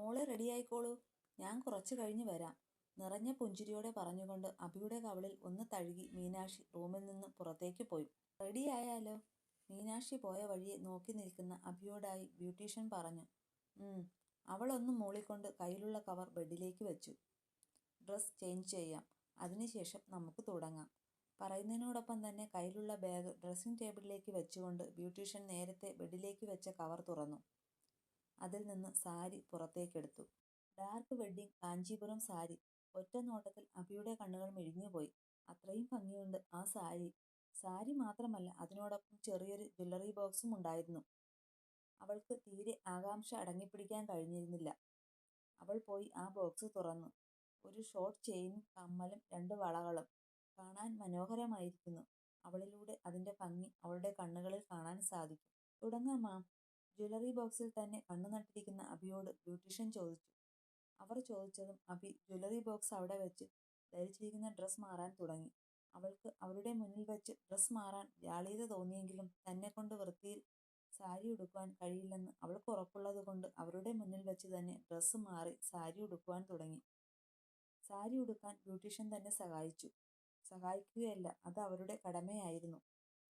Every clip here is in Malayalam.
മോൾ റെഡിയായിക്കോളൂ. ഞാൻ കുറച്ചു കഴിഞ്ഞ് വരാം. നിറഞ്ഞ പുഞ്ചിരിയോടെ പറഞ്ഞുകൊണ്ട് അഭിയുടെ കവളിൽ ഒന്ന് തഴുകി മീനാക്ഷി റൂമിൽ നിന്ന് പുറത്തേക്ക് പോയി. റെഡിയായാലോ മീനാക്ഷി പോയ വഴിയെ നോക്കി നിൽക്കുന്ന അബിയോടായി ബ്യൂട്ടീഷ്യൻ പറഞ്ഞു. അവളൊന്ന് മൂളിക്കൊണ്ട് കയ്യിലുള്ള കവർ ബെഡിലേക്ക് വെച്ചു. ഡ്രസ്സ് ചേഞ്ച് ചെയ്യാം. അതിനുശേഷം നമുക്ക് തുടങ്ങാം. പറയുന്നതിനോടൊപ്പം തന്നെ കയ്യിലുള്ള ബാഗ് ഡ്രസ്സിംഗ് ടേബിളിലേക്ക് വെച്ചുകൊണ്ട് ബ്യൂട്ടീഷ്യൻ നേരത്തെ ബെഡിലേക്ക് വെച്ച കവർ തുറന്നു. അതിൽ നിന്ന് sari പുറത്തേക്കെടുത്തു. Dark wedding Kanchipuram sari. ഒറ്റ നോട്ടത്തിൽ അഭിയുടെ കണ്ണുകൾ മിഴിഞ്ഞുപോയി. അത്രയും ഭംഗിയുണ്ട് ആ സാരി. സാരി മാത്രമല്ല അതിനോടൊപ്പം ചെറിയൊരു ജ്വല്ലറി ബോക്സും ഉണ്ടായിരുന്നു. അവൾക്ക് തീരെ ആകാംക്ഷ അടങ്ങിപ്പിടിക്കാൻ കഴിഞ്ഞിരുന്നില്ല. അവൾ പോയി ആ ബോക്സ് തുറന്നു. ഒരു ഷോർട്ട് ചെയിനും കമ്മലും രണ്ട് വളകളും കാണാൻ മനോഹരമായിരിക്കുന്നു. അവളിലൂടെ അതിന്റെ ഭംഗി അവളുടെ കണ്ണുകളിൽ കാണാൻ സാധിക്കും. തുടങ്ങാം മാം. ജ്വല്ലറി ബോക്സിൽ തന്നെ കണ്ണു നട്ടിരിക്കുന്ന അഭിയോട് ബ്യൂട്ടീഷ്യൻ ചോദിച്ചു. അവർ ചോദിച്ചതും അഭി ജ്വല്ലറി ബോക്സ് അവിടെ വെച്ച് ധരിച്ചിരിക്കുന്ന ഡ്രസ്സ് മാറാൻ തുടങ്ങി. അവൾക്ക് അവരുടെ മുന്നിൽ വെച്ച് ഡ്രസ്സ് മാറാൻ വ്യാളീത തോന്നിയെങ്കിലും തന്നെ കൊണ്ട് വൃത്തിയിൽ സാരി ഉടുക്കുവാൻ കഴിയില്ലെന്ന് അവൾക്ക് ഉറപ്പുള്ളത് കൊണ്ട് അവരുടെ മുന്നിൽ വെച്ച് തന്നെ ഡ്രസ്സ് മാറി സാരി ഉടുക്കുവാൻ തുടങ്ങി. സാരി ഉടുക്കാൻ ബ്യൂട്ടീഷ്യൻ തന്നെ സഹായിച്ചു. സഹായിക്കുകയല്ല അത് അവരുടെ കടമയായിരുന്നു.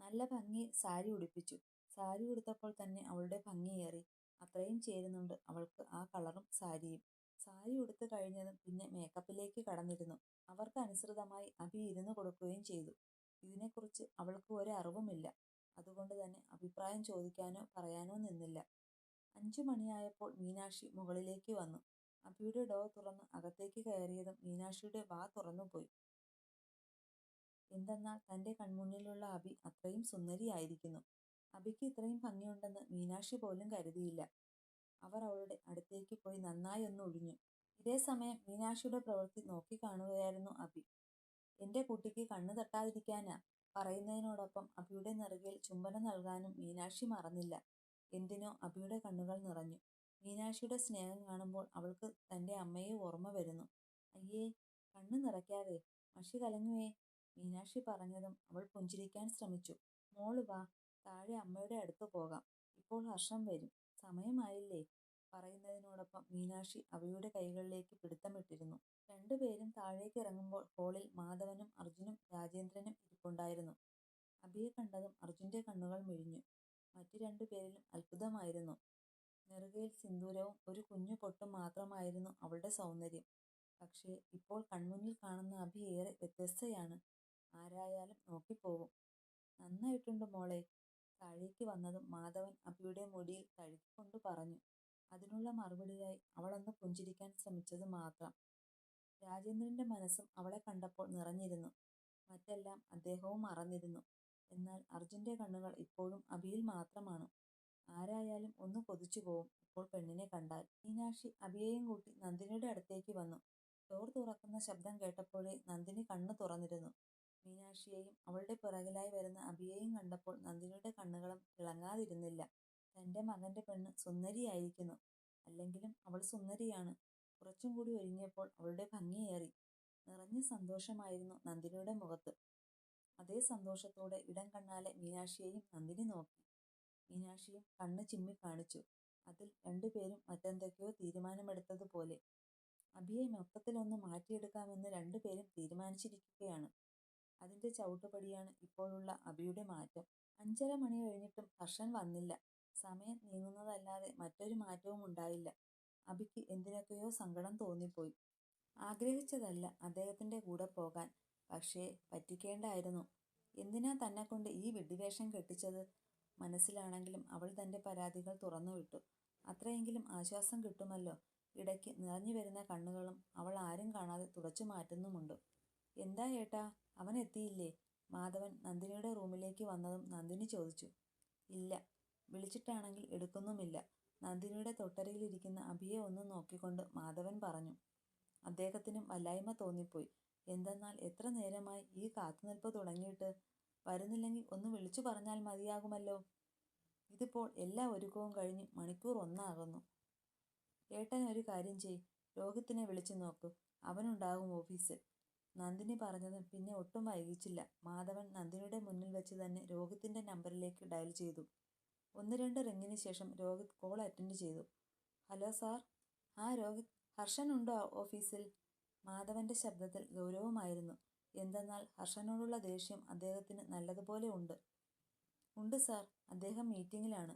നല്ല ഭംഗി സാരി ഉടുപ്പിച്ചു. സാരി ഉടുത്തപ്പോൾ തന്നെ അവളുടെ ഭംഗിയേറി അത്രയും ചേരുന്നുണ്ട്. അവൾക്ക് ആ കളറും സാരിയും. സാരി ഉടുത്തു കഴിഞ്ഞതും പിന്നെ മേക്കപ്പിലേക്ക് കടന്നിരുന്നു. അവർക്ക് അനുസൃതമായി അഭി ഇരുന്നു കൊടുക്കുകയും ചെയ്തു. ഇതിനെക്കുറിച്ച് അവൾക്ക് ഒരു അറിവുമില്ല. അതുകൊണ്ട് തന്നെ അഭിപ്രായം ചോദിക്കാനോ പറയാനോ നിന്നില്ല. അഞ്ചു മണിയായപ്പോൾ മീനാക്ഷി മുകളിലേക്ക് വന്നു. അഭിയുടെ ഡോർ തുറന്ന് അകത്തേക്ക് കയറിയതും മീനാക്ഷിയുടെ വാ തുറന്നുപോയി. എന്തെന്നാൽ തന്റെ കൺമുന്നിലുള്ള അഭി അത്രയും സുന്ദരിയായിരിക്കുന്നു. അഭിക്ക് ഇത്രയും ഭംഗിയുണ്ടെന്ന് മീനാക്ഷി പോലും കരുതിയില്ല. അവർ അവളുടെ അടുത്തേക്ക് പോയി നന്നായി ഒന്ന് ഒഴിഞ്ഞു ഇതേ സമയം മീനാക്ഷിയുടെ പ്രവൃത്തി നോക്കിക്കാണുകയായിരുന്നു അബി. എന്റെ കുട്ടിക്ക് കണ്ണു തട്ടാതിരിക്കാനാ? പറയുന്നതിനോടൊപ്പം അബിയുടെ നെറുകയിൽ ചുംബനം നൽകാനും മീനാക്ഷി മറന്നില്ല. എന്തിനോ അബിയുടെ കണ്ണുകൾ നിറഞ്ഞു. മീനാക്ഷിയുടെ സ്നേഹം കാണുമ്പോൾ അവൾക്ക് തന്റെ അമ്മയെ ഓർമ്മ വരുന്നു. അയ്യേ കണ്ണു നിറയ്ക്കാതെ. മഷി കലങ്ങുവേ മീനാക്ഷി പറഞ്ഞതും അവൾ പുഞ്ചിരിക്കാൻ ശ്രമിച്ചു. മോൾ വാ താഴെ അമ്മയുടെ അടുത്ത് പോകാം. ഇപ്പോൾ ഹർഷം വരും. സമയമായില്ലേ? പറയുന്നതിനോടൊപ്പം മീനാക്ഷി അവയുടെ കൈകളിലേക്ക് പിടുത്തമിട്ടിരുന്നു. രണ്ടുപേരും താഴേക്ക് ഇറങ്ങുമ്പോൾ ഹോളിൽ മാധവനും അർജുനും രാജേന്ദ്രനും ഇരിപ്പുണ്ടായിരുന്നു. അഭിയെ കണ്ടതും അർജുന്റെ കണ്ണുകൾ മിഴിഞ്ഞു. മറ്റു രണ്ടുപേരിലും അത്ഭുതമായിരുന്നു. നെറുകയിൽ സിന്ദൂരവും ഒരു കുഞ്ഞു പൊട്ടും മാത്രമായിരുന്നു അവളുടെ സൗന്ദര്യം. പക്ഷേ ഇപ്പോൾ കൺമുന്നിൽ കാണുന്ന അഭി ഏറെ വ്യത്യസ്തയാണ്. ആരായാലും നോക്കിപ്പോകും. നന്നായിട്ടുണ്ട് മോളെ? താഴേക്ക് വന്നതും മാധവൻ അഭിയുടെ മുടിയിൽ തഴുകിക്കൊണ്ട് പറഞ്ഞു അതിനുള്ള മറുപടിയായി അവളൊന്ന് പുഞ്ചിരിക്കാൻ ശ്രമിച്ചത് മാത്രം. രാജേന്ദ്രന്റെ മനസ്സും അവളെ കണ്ടപ്പോൾ നിറഞ്ഞിരുന്നു. മറ്റെല്ലാം അദ്ദേഹവും മറന്നിരുന്നു. എന്നാൽ അർജുന്റെ കണ്ണുകൾ ഇപ്പോഴും അബിയിൽ മാത്രമാണ്. ആരായാലും ഒന്ന് കൊതിച്ചു പോവും ഇപ്പോൾ പെണ്ണിനെ കണ്ടാൽ. മീനാക്ഷി അബിയെയും കൂട്ടി നന്ദിനിയുടെ അടുത്തേക്ക് വന്നു. ഡോർ തുറക്കുന്ന ശബ്ദം കേട്ടപ്പോഴേ നന്ദിനി കണ്ണു തുറന്നിരുന്നു. മീനാക്ഷിയെയും അവളുടെ പിറകിലായി വരുന്ന അഭിയെയും കണ്ടപ്പോൾ നന്ദിനിയുടെ കണ്ണുകളും തിളങ്ങാതിരുന്നില്ല. തന്റെ മകന്റെ പെണ്ണ് സുന്ദരിയായിരിക്കുന്നു. അല്ലെങ്കിലും അവൾ സുന്ദരിയാണ്. കുറച്ചും കൂടി ഒരുങ്ങിയപ്പോൾ അവളുടെ ഭംഗിയേറി നിറഞ്ഞ സന്തോഷമായിരുന്നു നന്ദിനിയുടെ മുഖത്ത്. അതേ സന്തോഷത്തോടെ ഇടം കണ്ണാലെ മീനാക്ഷിയെയും നന്ദിനി നോക്കി. മീനാക്ഷിയും കണ്ണ് ചിമ്മി കാണിച്ചു. അതിൽ രണ്ടുപേരും മറ്റെന്തൊക്കെയോ തീരുമാനമെടുത്തതുപോലെ. അഭിയെ മൊത്തത്തിലൊന്ന് മാറ്റിയെടുക്കാമെന്ന് രണ്ടുപേരും തീരുമാനിച്ചിരിക്കുകയാണ്. അതിന്റെ ചവിട്ടുപടിയാണ് ഇപ്പോഴുള്ള അബിയുടെ മാറ്റം. അഞ്ചര മണി കഴിഞ്ഞിട്ടും ഹർഷൻ വന്നില്ല. സമയം നീങ്ങുന്നതല്ലാതെ മറ്റൊരു മാറ്റവും ഉണ്ടായില്ല. അബിക്ക് എന്തിനൊക്കെയോ സങ്കടം തോന്നിപ്പോയി. ആഗ്രഹിച്ചതല്ല അദ്ദേഹത്തിന്റെ കൂടെ പോകാൻ പക്ഷേ പറ്റിക്കേണ്ടായിരുന്നു. എന്തിനാ തന്നെ കൊണ്ട് ഈ വിഡ്ഢിവേഷം കെട്ടിച്ചത്? മനസ്സിലാണെങ്കിലും അവൾ തന്റെ പരാതികൾ തുറന്നുവിട്ടു അത്രയെങ്കിലും ആശ്വാസം കിട്ടുമല്ലോ. ഇടയ്ക്ക് നിറഞ്ഞു വരുന്ന കണ്ണുകളും അവൾ ആരും കാണാതെ തുടച്ചു മാറ്റുന്നുമുണ്ട്. എന്താ ഏട്ടാ? അവൻ എത്തിയില്ലേ മാധവൻ നന്ദിനിയുടെ റൂമിലേക്ക് വന്നതും നന്ദിനി ചോദിച്ചു. ഇല്ല വിളിച്ചിട്ടാണെങ്കിൽ എടുക്കുന്നുമില്ല. നന്ദിനിയുടെ തൊട്ടരയിലിരിക്കുന്ന അഭിയെ ഒന്ന് നോക്കിക്കൊണ്ട് മാധവൻ പറഞ്ഞു. അദ്ദേഹത്തിനും വല്ലായ്മ തോന്നിപ്പോയി. എന്തെന്നാൽ എത്ര നേരമായി ഈ കാത്തുനിൽപ്പ് തുടങ്ങിയിട്ട്? വരുന്നില്ലെങ്കിൽ ഒന്ന് വിളിച്ചു പറഞ്ഞാൽ മതിയാകുമല്ലോ? ഇതിപ്പോൾ എല്ലാ ഒരുക്കവും കഴിഞ്ഞ് മണിക്കൂർ ഒന്നാകുന്നു. ഏട്ടൻ ഒരു കാര്യം ചെയ് രോഹിത്തിനെ വിളിച്ചു നോക്കൂ. അവനുണ്ടാകും ഓഫീസിൽ. നന്ദിനി പറഞ്ഞതും പിന്നെ ഒട്ടും വൈകിച്ചില്ല. മാധവൻ നന്ദിനിയുടെ മുന്നിൽ വെച്ച് തന്നെ രോഹിത്തിന്റെ നമ്പറിലേക്ക് ഡയൽ ചെയ്തു. ഒന്ന് രണ്ട് റിങ്ങിന് ശേഷം രോഹിത് കോൾ അറ്റൻഡ് ചെയ്തു. ഹലോ സാർ ആ രോഹിത് ഉണ്ടോ ഓഫീസിൽ മാധവന്റെ ശബ്ദത്തിൽ ഗൗരവമായിരുന്നു. എന്തെന്നാൽ ഹർഷനോടുള്ള ദേഷ്യം അദ്ദേഹത്തിന് നല്ലതുപോലെ ഉണ്ട്. ഉണ്ട് സാർ അദ്ദേഹം മീറ്റിങ്ങിലാണ്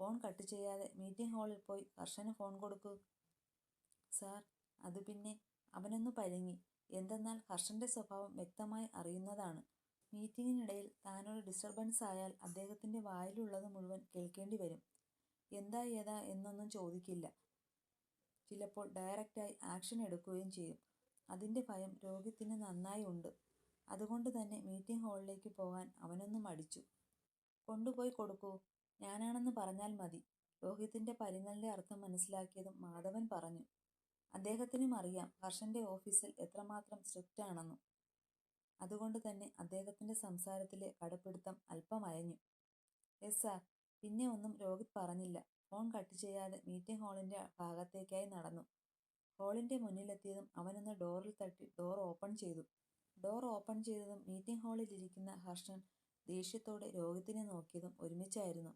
ഫോൺ കട്ട് ചെയ്യാതെ മീറ്റിംഗ് ഹാളിൽ പോയി ഹർഷന് ഫോൺ കൊടുക്കൂ. സാർ അത് പിന്നെ അവനൊന്ന് പരുങ്ങി. എന്തെന്നാൽ ഹർഷന്റെ സ്വഭാവം വ്യക്തമായി അറിയുന്നതാണ്. മീറ്റിംഗിനിടയിൽ താനൊരു ഡിസ്റ്റർബൻസ് ആയാൽ അദ്ദേഹത്തിന്റെ വായിലുള്ളത് മുഴുവൻ കേൾക്കേണ്ടി വരും. എന്താ ഏതാ എന്നൊന്നും ചോദിക്കില്ല. ചിലപ്പോൾ ഡയറക്റ്റായി ആക്ഷൻ എടുക്കുകയും ചെയ്യും. അതിന്റെ ഭയം രോഗത്തിന് നന്നായി ഉണ്ട്. അതുകൊണ്ട് തന്നെ മീറ്റിംഗ് ഹാളിലേക്ക് പോകാൻ അവനൊന്നും മടിച്ചു. കൊണ്ടുപോയി കൊടുക്കൂ. ഞാനാണെന്ന് പറഞ്ഞാൽ മതി. രോഹിത്തിന്റെ പരുങ്ങലിന്റെ അർത്ഥം മനസ്സിലാക്കിയതും മാധവൻ പറഞ്ഞു. അദ്ദേഹത്തിനും അറിയാം ഹർഷന്റെ ഓഫീസിൽ എത്രമാത്രം സ്ട്രിക്റ്റ് ആണെന്നും. അതുകൊണ്ട് തന്നെ അദ്ദേഹത്തിന്റെ സംസാരത്തിലെ കടുപ്പിടുത്തം അല്പം അയഞ്ഞു. എസ് സാർ പിന്നെ ഒന്നും രോഹിത് പറഞ്ഞില്ല. ഫോൺ കട്ട് ചെയ്യാതെ മീറ്റിംഗ് ഹാളിന്റെ ഭാഗത്തേക്കായി നടന്നു. ഹാളിന്റെ മുന്നിലെത്തിയതും അവനൊന്ന് ഡോറിൽ തട്ടി ഡോർ ഓപ്പൺ ചെയ്തു. ഡോർ ഓപ്പൺ ചെയ്തതും മീറ്റിംഗ് ഹാളിൽ ഇരിക്കുന്ന ഹർഷൻ ദേഷ്യത്തോടെ രോഹിത്തിനെ നോക്കിയതും ഒരുമിച്ചായിരുന്നു.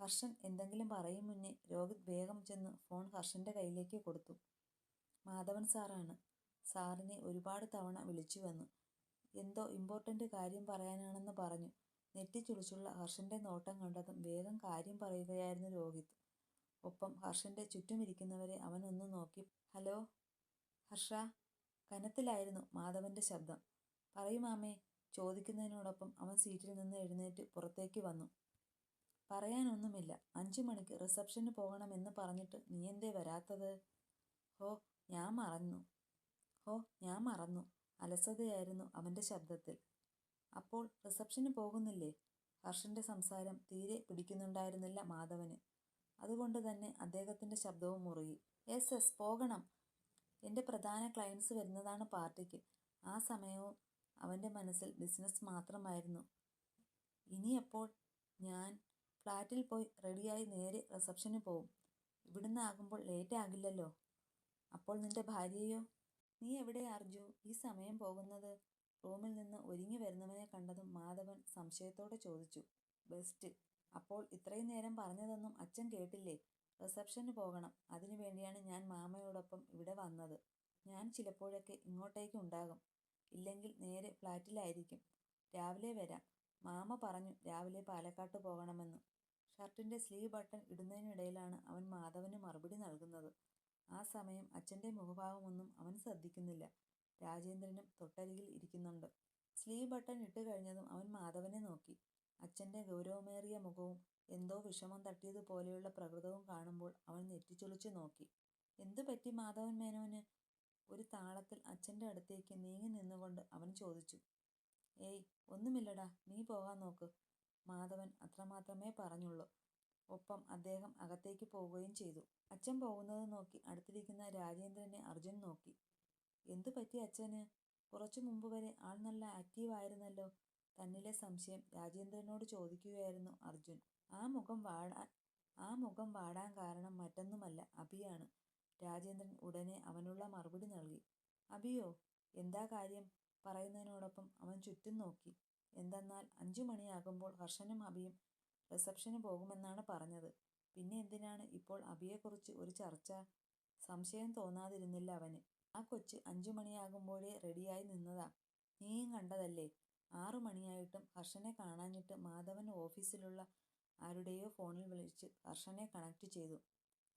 ഹർഷൻ എന്തെങ്കിലും പറയും മുന്നേ രോഹിത് വേഗം ചെന്ന് ഫോൺ ഹർഷന്റെ കയ്യിലേക്ക് കൊടുത്തു. മാധവൻ സാറാണ്. സാറിനെ ഒരുപാട് തവണ വിളിച്ചു വന്നു. എന്തോ ഇമ്പോർട്ടന്റ് കാര്യം പറയാനാണെന്ന് പറഞ്ഞു. നെറ്റിച്ചുളിച്ചുള്ള ഹർഷന്റെ നോട്ടം കണ്ടതും വേഗം കാര്യം പറയുകയായിരുന്നു രോഹിത്. ഒപ്പം ഹർഷന്റെ ചുറ്റുമിരിക്കുന്നവരെ അവൻ ഒന്ന് നോക്കി. ഹലോ? ഹർഷ? കനത്തിലായിരുന്നു മാധവന്റെ ശബ്ദം. പറയൂ മാമേ. ചോദിക്കുന്നതിനോടൊപ്പം അവൻ സീറ്റിൽ നിന്ന് എഴുന്നേറ്റ് പുറത്തേക്ക് വന്നു. പറയാനൊന്നുമില്ല. അഞ്ചു മണിക്ക് റിസപ്ഷന് പോകണമെന്ന് പറഞ്ഞിട്ട് നീ എന്തേ വരാത്തത്? ഹോ ഞാൻ മറന്നു. ഓ ഞാൻ മറന്നു. അലസതയായിരുന്നു അവന്റെ ശബ്ദത്തിൽ. അപ്പോൾ റിസപ്ഷന് പോകുന്നില്ലേ? ഹർഷന്റെ സംസാരം തീരെ പിടിക്കുന്നുണ്ടായിരുന്നില്ല മാധവന്. അതുകൊണ്ട് തന്നെ അദ്ദേഹത്തിന്റെ ശബ്ദവും മുറുകി. എസ് എസ് പോകണം. എന്റെ പ്രധാന ക്ലയൻസ് വരുന്നതാണ് പാർട്ടിക്ക്. ആ സമയവും അവന്റെ മനസ്സിൽ ബിസിനസ് മാത്രമായിരുന്നു. ഇനിയപ്പോൾ ഞാൻ ഫ്ലാറ്റിൽ പോയി റെഡിയായി നേരെ റിസപ്ഷന് പോവും. ഇവിടുന്ന് ആകുമ്പോൾ ലേറ്റ് ആകില്ലല്ലോ. അപ്പോൾ നിന്റെ ഭാര്യയോ? നീ എവിടെ അർജു? ഈ സമയം പോകുന്നത്? റൂമിൽ നിന്ന് ഒരുങ്ങി വരുന്നവനെ കണ്ടതും മാധവൻ സംശയത്തോടെ ചോദിച്ചു. ബെസ്റ്റ്. അപ്പോൾ ഇത്രയും നേരം പറഞ്ഞതൊന്നും അച്ഛൻ കേട്ടില്ലേ? റിസപ്ഷന് പോകണം. അതിനു വേണ്ടിയാണ് ഞാൻ മാമയോടൊപ്പം ഇവിടെ വന്നത്. ഞാൻ ചിലപ്പോഴൊക്കെ ഇങ്ങോട്ടേക്ക് ഉണ്ടാകും. ഇല്ലെങ്കിൽ നേരെ ഫ്ലാറ്റിലായിരിക്കും. രാവിലെ വരാം. മാമ പറഞ്ഞു രാവിലെ പാലക്കാട്ട് പോകണമെന്ന്. ഷർട്ടിന്റെ സ്ലീവ് ബട്ടൺ ഇടുന്നതിനിടയിലാണ് അവൻ മാധവന് മറുപടി നൽകുന്നത്. ആ സമയം അച്ഛന്റെ മുഖഭാവമൊന്നും അവൻ ശ്രദ്ധിക്കുന്നില്ല. രാജേന്ദ്രനും തൊട്ടരികിൽ ഇരിക്കുന്നുണ്ട്. സ്ലീവ് ബട്ടൺ ഇട്ട് കഴിഞ്ഞതും അവൻ മാധവനെ നോക്കി. അച്ഛന്റെ ഗൗരവമേറിയ മുഖവും എന്തോ വിഷമം തട്ടിയതുപോലെയുള്ള പ്രകൃതവും കാണുമ്പോൾ അവൻ നെറ്റിച്ചൊളിച്ചു നോക്കി. എന്തു പറ്റി മാധവൻ മേനോന്? ഒരു താളത്തിൽ അച്ഛന്റെ അടുത്തേക്ക് നീങ്ങി നിന്നുകൊണ്ട് അവൻ ചോദിച്ചു. ഏയ് ഒന്നുമില്ലടാ നീ പോകാൻ നോക്ക് മാധവൻ അത്രമാത്രമേ പറഞ്ഞുള്ളൂ. ഒപ്പം അദ്ദേഹം അകത്തേക്ക് പോവുകയും ചെയ്തു. അച്ഛൻ പോകുന്നത് നോക്കി അടുത്തിരിക്കുന്ന രാജേന്ദ്രനെ അർജുൻ നോക്കി. എന്തു പറ്റി അച്ഛന്? കുറച്ചു മുമ്പ് വരെ ആൾ നല്ല ആക്റ്റീവ് ആയിരുന്നല്ലോ. തന്നിലെ സംശയം രാജേന്ദ്രനോട് ചോദിക്കുകയായിരുന്നു അർജുൻ. ആ മുഖം വാടാൻ ആ മുഖം വാടാൻ കാരണം മറ്റൊന്നുമല്ല അഭിയാണ് രാജേന്ദ്രൻ ഉടനെ അവനുള്ള മറുപടി നൽകി. അഭിയോ എന്താ കാര്യം പറയുന്നതിനോടൊപ്പം അവൻ ചുറ്റും നോക്കി. എന്തെന്നാൽ അഞ്ചു മണിയാകുമ്പോൾ ഹർഷനും അഭിയും റിസപ്ഷന് പോകുമെന്നാണ് പറഞ്ഞത്. പിന്നെ എന്തിനാണ് ഇപ്പോൾ അഭിയെക്കുറിച്ച് ഒരു ചർച്ച? സംശയം തോന്നാതിരുന്നില്ല അവന്. ആ കൊച്ച് അഞ്ചു മണിയാകുമ്പോഴേ റെഡിയായി നിന്നതാ. നീയും കണ്ടതല്ലേ? ആറു മണിയായിട്ടും ഹർഷനെ കാണാഞ്ഞിട്ട് മാധവൻ ഓഫീസിലുള്ള ആരുടെയോ ഫോണിൽ വിളിച്ച് ഹർഷനെ കണക്ട് ചെയ്തു.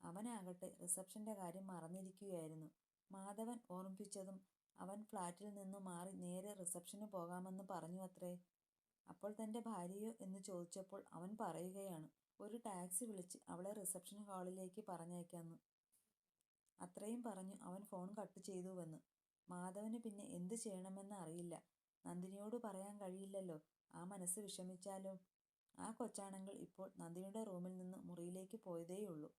അവനാകട്ടെ റിസപ്ഷന്റെ കാര്യം മറന്നിരിക്കുകയായിരുന്നു. മാധവൻ ഓർമ്മിപ്പിച്ചതും അവൻ ഫ്ലാറ്റിൽ നിന്നു മാറി നേരെ റിസപ്ഷന് പോകാമെന്ന് പറഞ്ഞു അത്രേ അപ്പോൾ തന്റെ ഭാര്യയോ എന്ന് ചോദിച്ചപ്പോൾ അവൻ പറയുകയാണ് ഒരു ടാക്സി വിളിച്ച് അവളെ റിസപ്ഷൻ ഹാളിലേക്ക് പറഞ്ഞയക്കാന്ന്. അത്രയും പറഞ്ഞു അവൻ ഫോൺ കട്ട് ചെയ്തുവെന്ന് മാധവന് പിന്നെ എന്ത് ചെയ്യണമെന്ന് അറിയില്ല. നന്ദിനിയോട് പറയാൻ കഴിയില്ലല്ലോ. ആ മനസ്സ് വിഷമിച്ചാലോ. ആ കൊച്ചാണെങ്കിൽ ഇപ്പോൾ നന്ദിനിയുടെ റൂമിൽ നിന്ന് മുറിയിലേക്ക് പോയതേയുള്ളൂ.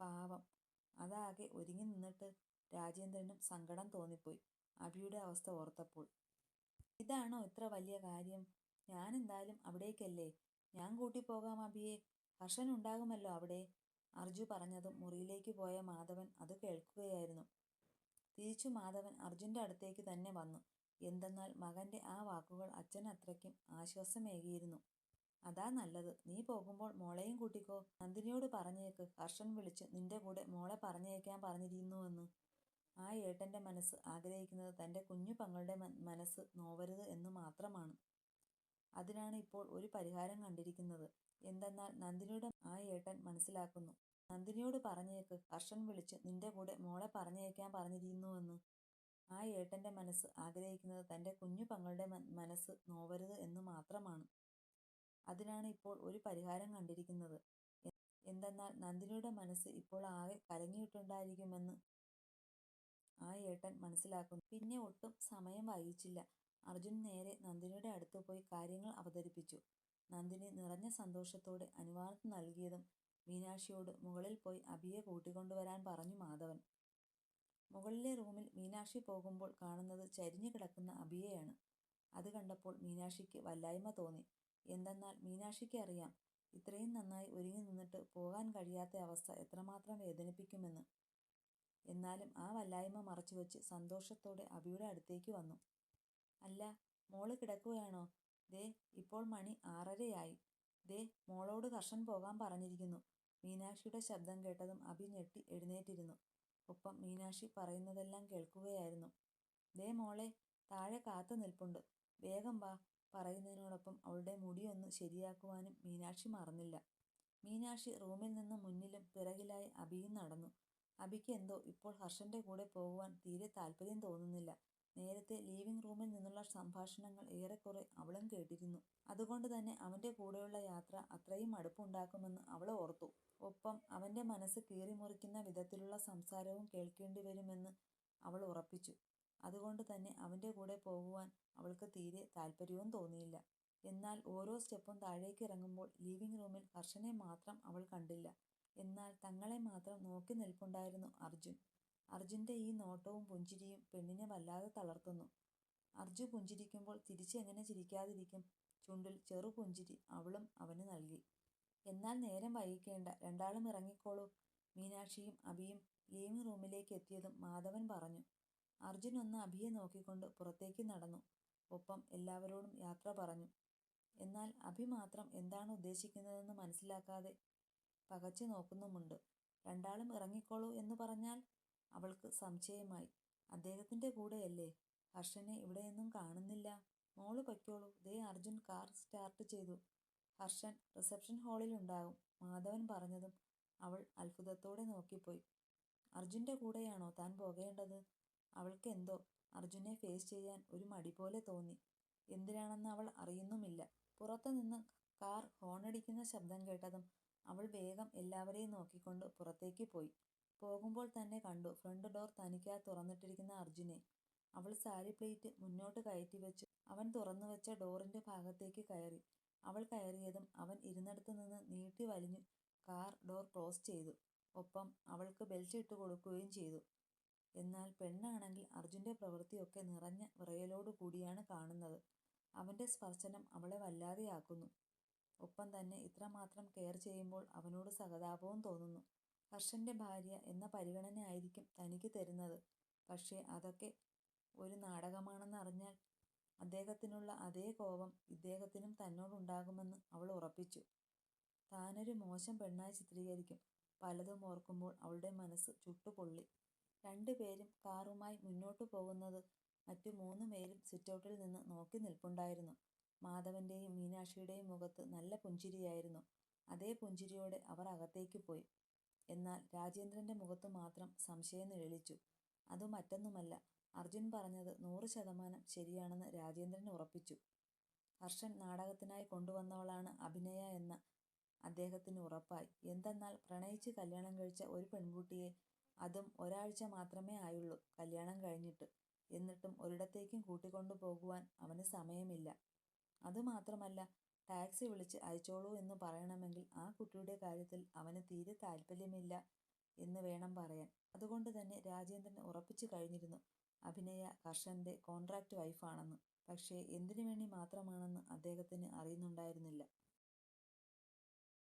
പാവം. അതാകെ ഒരുങ്ങി നിന്നിട്ട് രാജേന്ദ്രനും സങ്കടം തോന്നിപ്പോയി. അഭിയുടെ അവസ്ഥ ഓർത്തപ്പോൾ. ഇതാണോ ഇത്ര വലിയ കാര്യം? ഞാൻ എന്തായാലും അവിടേക്കല്ലേ. ഞാൻ കൂട്ടിപ്പോകാം അഭിയെ ഹർഷൻ ഉണ്ടാകുമല്ലോ അവിടെ. അർജു പറഞ്ഞതും മുറിയിലേക്ക് പോയ മാധവൻ അത് കേൾക്കുകയായിരുന്നു. തിരിച്ചു മാധവൻ അർജുന്റെ അടുത്തേക്ക് തന്നെ വന്നു. എന്തെന്നാൽ മകന്റെ ആ വാക്കുകൾ അച്ഛൻ അത്രയ്ക്കും ആശ്വാസമേകിയിരുന്നു. അതാ നല്ലത്. നീ പോകുമ്പോൾ മോളെയും കൂട്ടിക്കോ. നന്ദിനിയോട് പറഞ്ഞേക്ക്. ഹർഷൻ വിളിച്ച് നിന്റെ കൂടെ മോളെ പറഞ്ഞേക്കാൻ പറഞ്ഞിരുന്നുവെന്ന് ആ ഏട്ടന്റെ മനസ്സ് ആഗ്രഹിക്കുന്നത് തന്റെ കുഞ്ഞു പങ്ങളുടെ മനസ്സ് നോവരുത് എന്ന് മാത്രമാണ്. അതിനാണ് ഇപ്പോൾ ഒരു പരിഹാരം കണ്ടിരിക്കുന്നത്. എന്തെന്നാൽ നന്ദിനിയുടെ ആ ഏട്ടൻ മനസ്സിലാക്കുന്നു. നന്ദിനിയോട് പറഞ്ഞേക്ക് ഹർഷൻ വിളിച്ച് നിന്റെ കൂടെ മോളെ പറഞ്ഞേക്കാൻ പറഞ്ഞിരിക്കുന്നുവെന്ന്. ആ ഏട്ടന്റെ മനസ്സ് ആഗ്രഹിക്കുന്നത് തന്റെ കുഞ്ഞു പങ്ങളുടെ മനസ്സ് നോവരുത് എന്ന് മാത്രമാണ്. അതിനാണ് ഇപ്പോൾ ഒരു പരിഹാരം കണ്ടിരിക്കുന്നത്. എന്തെന്നാൽ നന്ദിനിയുടെ മനസ്സ് ഇപ്പോൾ ആകെ കലങ്ങിയിട്ടുണ്ടായിരിക്കുമെന്ന് ആ ഏട്ടൻ മനസ്സിലാക്കുന്നു. പിന്നെ ഒട്ടും സമയം വൈകിച്ചില്ല. അർജുൻ നേരെ നന്ദിനിയുടെ അടുത്ത് പോയി കാര്യങ്ങൾ അവതരിപ്പിച്ചു. നന്ദിനി നിറഞ്ഞ സന്തോഷത്തോടെ അനുവാദം നൽകിയതും മീനാക്ഷിയോട് മുകളിൽ പോയി അഭിയെ കൂട്ടിക്കൊണ്ടുവരാൻ പറഞ്ഞു മാധവൻ. മുകളിലെ റൂമിൽ മീനാക്ഷി പോകുമ്പോൾ കാണുന്നത് ചരിഞ്ഞു കിടക്കുന്ന അഭിയെയാണ്. അത് കണ്ടപ്പോൾ മീനാക്ഷിക്ക് വല്ലായ്മ തോന്നി. എന്തെന്നാൽ മീനാക്ഷിക്ക് അറിയാം ഇത്രയും നന്നായി ഒരുങ്ങി നിന്നിട്ട് പോകാൻ കഴിയാത്ത അവസ്ഥ എത്രമാത്രം വേദനിപ്പിക്കുമെന്ന്. എന്നാലും ആ വല്ലായ്മ മറച്ചുവെച്ച് സന്തോഷത്തോടെ അഭിയുടെ അടുത്തേക്ക് വന്നു. അല്ല മോൾ കിടക്കുകയാണോ? ദേ ഇപ്പോൾ മണി ആറരയായി. ദേ മോളോട് കർഷൻ പോകാൻ പറഞ്ഞിരിക്കുന്നു. മീനാക്ഷിയുടെ ശബ്ദം കേട്ടതും അഭി ഞെട്ടി എഴുന്നേറ്റിരുന്നു. ഒപ്പം മീനാക്ഷി പറയുന്നതെല്ലാം കേൾക്കുകയായിരുന്നു. ദേ മോളെ താഴെ കാത്തു നിൽപ്പുണ്ട്. വേഗം വാ പറയുന്നതിനോടൊപ്പം അവളുടെ മുടിയൊന്ന് ശരിയാക്കുവാനും മീനാക്ഷി മറന്നില്ല. മീനാക്ഷി റൂമിൽ നിന്ന് മുന്നിലും പിറകിലായി അഭിയും നടന്നു. അഭിക്ക് എന്തോ ഇപ്പോൾ ഹർഷന്റെ കൂടെ പോകുവാൻ തീരെ താല്പര്യം തോന്നുന്നില്ല. നേരത്തെ ലിവിങ് റൂമിൽ നിന്നുള്ള സംഭാഷണങ്ങൾ ഏറെക്കുറെ അവളും കേട്ടിരുന്നു. അതുകൊണ്ട് തന്നെ അവന്റെ കൂടെയുള്ള യാത്ര അത്രയും അടുപ്പുണ്ടാക്കുമെന്ന് അവൾ ഓർത്തു. ഒപ്പം അവന്റെ മനസ്സ് കീറിമുറിക്കുന്ന വിധത്തിലുള്ള സംസാരവും കേൾക്കേണ്ടി വരുമെന്ന് അവൾ ഉറപ്പിച്ചു. അതുകൊണ്ട് തന്നെ അവന്റെ കൂടെ പോകുവാൻ അവൾക്ക് തീരെ താല്പര്യവും തോന്നിയില്ല. എന്നാൽ ഓരോ സ്റ്റെപ്പും താഴേക്ക് ഇറങ്ങുമ്പോൾ ലിവിങ് റൂമിൽ ഹർഷനെ മാത്രം അവൾ കണ്ടില്ല. എന്നാൽ തങ്ങളെ മാത്രം നോക്കി നിൽപ്പുണ്ടായിരുന്നു അർജുൻ. അർജുന്റെ ഈ നോട്ടവും പുഞ്ചിരിയും പെണ്ണിനെ വല്ലാതെ തളർത്തുന്നു. അർജു പുഞ്ചിരിക്കുമ്പോൾ തിരിച്ചെങ്ങനെ ചിരിക്കാതിരിക്കും. ചുണ്ടിൽ ചെറു പുഞ്ചിരി അവളും അവന് നൽകി. എന്നാൽ നേരം വൈകിക്കേണ്ട. രണ്ടാളും ഇറങ്ങിക്കോളൂ. മീനാക്ഷിയും അഭിയും ലിവിങ് റൂമിലേക്ക് എത്തിയതും മാധവൻ പറഞ്ഞു. അർജുൻ ഒന്ന് അഭിയെ നോക്കിക്കൊണ്ട് പുറത്തേക്ക് നടന്നു. ഒപ്പം എല്ലാവരോടും യാത്ര പറഞ്ഞു. എന്നാൽ അഭി മാത്രം എന്താണ് ഉദ്ദേശിക്കുന്നതെന്ന് മനസ്സിലാക്കാതെ പകച്ചു നോക്കുന്നുമുണ്ട്. രണ്ടാളും ഇറങ്ങിക്കോളൂ എന്ന് പറഞ്ഞാൽ? അവൾക്ക് സംശയമായി. അദ്ദേഹത്തിന്റെ കൂടെയല്ലേ? ഹർഷനെ ഇവിടെയെങ്ങും കാണുന്നില്ല. മോൾ പൊയ്ക്കോളൂ. ദേ അർജുൻ കാർ സ്റ്റാർട്ട് ചെയ്തു. ഹർഷൻ റിസപ്ഷൻ ഹാളിൽ ഹാളിലുണ്ടാകും. മാധവൻ പറഞ്ഞതും അവൾ അത്ഭുതത്തോടെ നോക്കിപ്പോയി. അർജുന്റെ കൂടെയാണോ താൻ പോകേണ്ടത്? അവൾക്ക് എന്തോ അർജുനെ ഫേസ് ചെയ്യാൻ ഒരു മടി പോലെ തോന്നി. എന്തിനാണെന്ന് അവൾ അറിയുന്നുമില്ല. പുറത്ത് നിന്ന് കാർ ഹോണടിക്കുന്ന ശബ്ദം കേട്ടതും അവൾ വേഗം എല്ലാവരെയും നോക്കിക്കൊണ്ട് പുറത്തേക്ക് പോയി. പോകുമ്പോൾ തന്നെ കണ്ടു ഫ്രണ്ട് ഡോർ തനിക്കാ തുറന്നിട്ടിരിക്കുന്ന അർജുനെ. അവൾ സാരി പ്ലേറ്റ് മുന്നോട്ട് കയറ്റി വെച്ച് അവൻ തുറന്നു വെച്ച ഡോറിന്റെ ഭാഗത്തേക്ക് കയറി. അവൾ കയറിയതും അവൻ ഇരുന്നിടത്ത് നിന്ന് നീട്ടി വലിഞ്ഞു കാർ ഡോർ ക്ലോസ് ചെയ്തു. ഒപ്പം അവൾക്ക് ബെൽറ്റ് ഇട്ട് കൊടുക്കുകയും ചെയ്തു. എന്നാൽ പെണ്ണാണെങ്കിൽ അർജുന്റെ പ്രവൃത്തിയൊക്കെ നിറഞ്ഞ വിറയലോടു കൂടിയാണ് കാണുന്നത്. അവന്റെ സ്പർശനം അവളെ വല്ലാതെയാക്കുന്നു. ഒപ്പം തന്നെ ഇത്രമാത്രം കെയർ ചെയ്യുമ്പോൾ അവനോട് സഹതാപവും തോന്നുന്നു. ഹർഷന്റെ ഭാര്യ എന്ന പരിഗണനയായിരിക്കും തനിക്ക് തരുന്നത്. പക്ഷേ അതൊക്കെ ഒരു നാടകമാണെന്ന് അറിഞ്ഞാൽ അദ്ദേഹത്തിനുള്ള അതേ കോപം ഇദ്ദേഹത്തിനും തന്നോടുണ്ടാകുമെന്ന് അവൾ ഉറപ്പിച്ചു. താനൊരു മോശം പെണ്ണായി ചിത്രീകരിക്കും. പലതും ഓർക്കുമ്പോൾ അവളുടെ മനസ്സ് ചുട്ടുപൊള്ളി. രണ്ടുപേരും കാറുമായി മുന്നോട്ടു പോകുന്നത് മറ്റു മൂന്നുപേരും സിറ്റൗട്ടിൽ നിന്ന് നോക്കി നിൽപ്പുണ്ടായിരുന്നു. മാധവന്റെയും മീനാക്ഷിയുടെയും മുഖത്ത് നല്ല പുഞ്ചിരിയായിരുന്നു. അതേ പുഞ്ചിരിയോടെ അവർ അകത്തേക്ക് പോയി. എന്നാൽ രാജേന്ദ്രന്റെ മുഖത്തു മാത്രം സംശയം നിഴലിച്ചു. അതു മറ്റൊന്നുമല്ല അർജുൻ പറഞ്ഞത് നൂറ് ശതമാനം ശരിയാണെന്ന് രാജേന്ദ്രൻ ഉറപ്പിച്ചു. ഹർഷൻ നാടകത്തിനായി കൊണ്ടുവന്നവളാണ് അഭിനയ എന്ന അദ്ദേഹത്തിന് ഉറപ്പായി. എന്തെന്നാൽ പ്രണയിച്ച് കല്യാണം കഴിച്ച ഒരു പെൺകുട്ടിയെ അതും ഒരാഴ്ച മാത്രമേ ആയുള്ളൂ കല്യാണം കഴിഞ്ഞിട്ട്. എന്നിട്ടും ഒരിടത്തേക്കും കൂട്ടിക്കൊണ്ടു പോകുവാൻ അവന് സമയമില്ല. അതുമാത്രമല്ല ടാക്സി വിളിച്ച് അയച്ചോളൂ എന്ന് പറയണമെങ്കിൽ ആ കുട്ടിയുടെ കാര്യത്തിൽ അവന് തീരെ താല്പര്യമില്ല എന്ന് വേണം പറയാൻ. അതുകൊണ്ട് തന്നെ രാജേന്ദ്രൻ ഉറപ്പിച്ചു കഴിഞ്ഞിരുന്നു അഭിനയ കർഷന്റെ കോൺട്രാക്ട് വൈഫാണെന്ന് പക്ഷേ എന്തിനു വേണ്ടി മാത്രമാണെന്ന് അദ്ദേഹത്തിന് അറിയുന്നുണ്ടായിരുന്നില്ല.